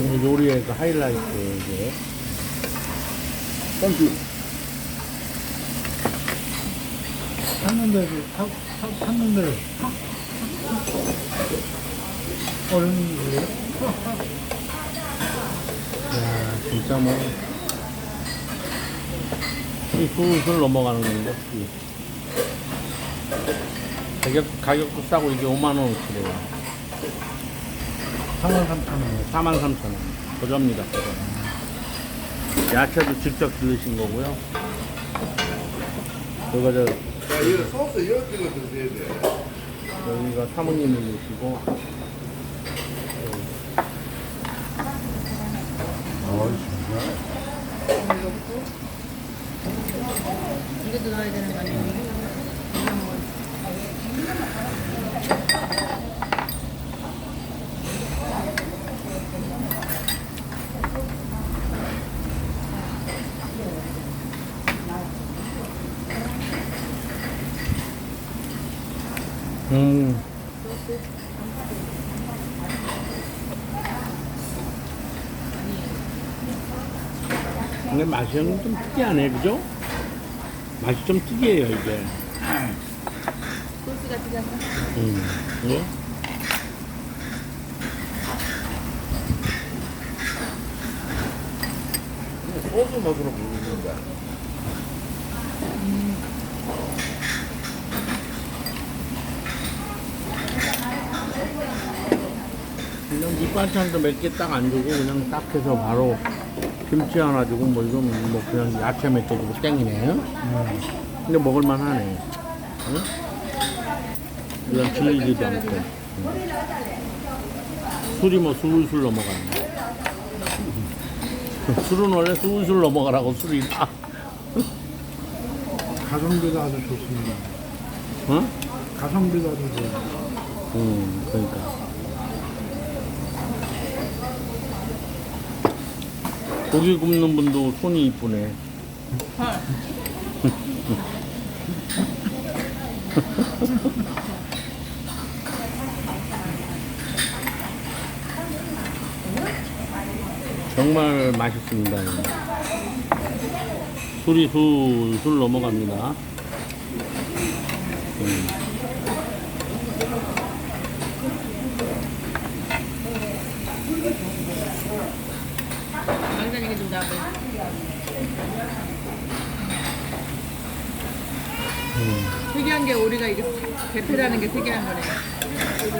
오늘 요리의 그 하이라이트 이게 펀치. 탔는데도 탔, 탔, 탔는데 어른이 야 진짜 뭐이 술술 넘어가는 건데 이. 가격 가격도 싸고 이게 5만 원어치래요 3만 3천 원. 4만 3천 원. 고저입니다 고저 야채도 직접 들으신 거고요. 이거 저 야, 이거 소스 이거 찍어 드셔야 돼. 여기가 사모님이 계시고. 어이 진짜? 이것도 넣어야 되는 거 아니에요? 음. 근데 맛이 좀 특이하네, 그죠? 맛이 좀 특이해요, 이게. 소스가 들어가서 음. 예? 소스 맛으로 부르는데. 그냥 밑반찬도 몇 개 딱 안 주고 그냥 딱 해서 바로 김치 하나 주고 뭐 이건 뭐 그냥 야채 몇 개 주고 땡이네. 근데 먹을만 하네. 응? 이건 질리지도 않고. 응. 술이 뭐 술술 넘어가네. 술은 원래 술술 넘어가라고 술이다. 가성비가 아주 좋습니다 응? 가성비가 아주 좋아요 음, 그러니까. 고기 굽는 분도 손이 이쁘네. 정말 맛있습니다. 술이 술술 넘어갑니다. 음. 여기다 이게 좀 잡아요. 특이한 게 우리가 이게 대패라는 게 특이한 거네.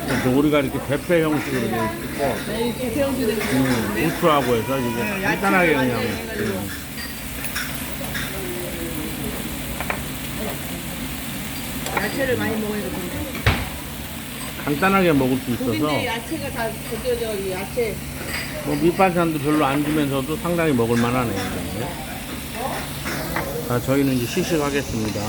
그래서 우리가 이렇게 대패 형식으로 이렇게 찍고 네, 대패 형식으로 음, 우추하고 해서 이게 네, 간단하게 그냥 많이 해가지고. 음, 야채를 많이 먹으니까 좋네. 간단하게 먹을 수 있어서 야채가 다 벗겨져 이 야채. 뭐 밑반찬도 별로 안 주면서도 상당히 먹을 만하네요. 자, 저희는 이제 시식하겠습니다.